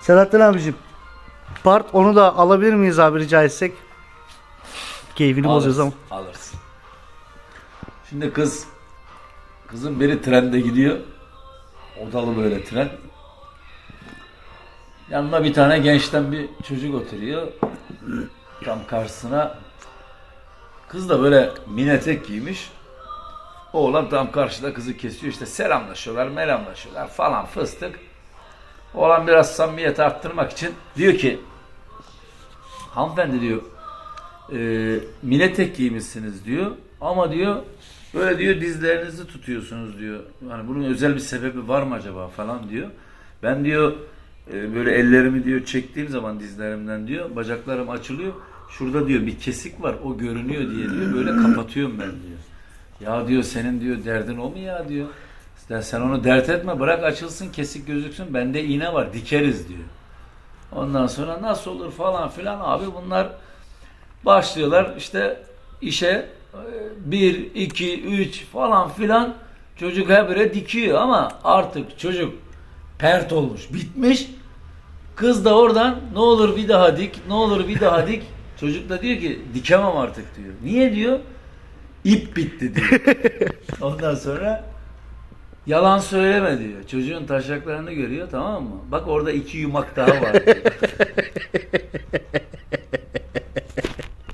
Selahattin abicim. Part onu da alabilir miyiz abi rica etsek? Keyfini bozuyoruz ama. Alırsın. Şimdi kız kızın biri trende gidiyor. Odalı böyle tren. Yanına bir tane gençten bir çocuk oturuyor. Tam karşısına kız da böyle mini etek giymiş. Oğlan tam karşıda kızı kesiyor işte selamlaşıyorlar melamlaşıyorlar falan fıstık. Oğlan biraz samimiyet arttırmak için diyor ki hanımefendi diyor e, mini etek giymişsiniz diyor ama diyor böyle diyor dizlerinizi tutuyorsunuz diyor. Hani bunun özel bir sebebi var mı acaba falan diyor. Ben diyor e, böyle ellerimi diyor çektiğim zaman dizlerimden diyor bacaklarım açılıyor. Şurada diyor bir kesik var o görünüyor diye diyor böyle kapatıyorum ben diyor. Ya diyor senin diyor derdin o mu ya diyor. Sen- Sen onu dert etme bırak açılsın kesik gözüksün bende iğne var dikeriz diyor. Ondan sonra nasıl olur falan filan abi bunlar başlıyorlar işte işe e, bir, iki, üç falan filan çocuk habire dikiyor ama artık çocuk pert olmuş, bitmiş. Kız da oradan ne olur bir daha dik, ne olur bir daha dik. Çocuk da diyor ki dikemem artık diyor. Niye diyor? İp bitti diyor. Ondan sonra yalan söyleme diyor. Çocuğun taşaklarını görüyor tamam mı? Bak orada iki yumak daha var diyor.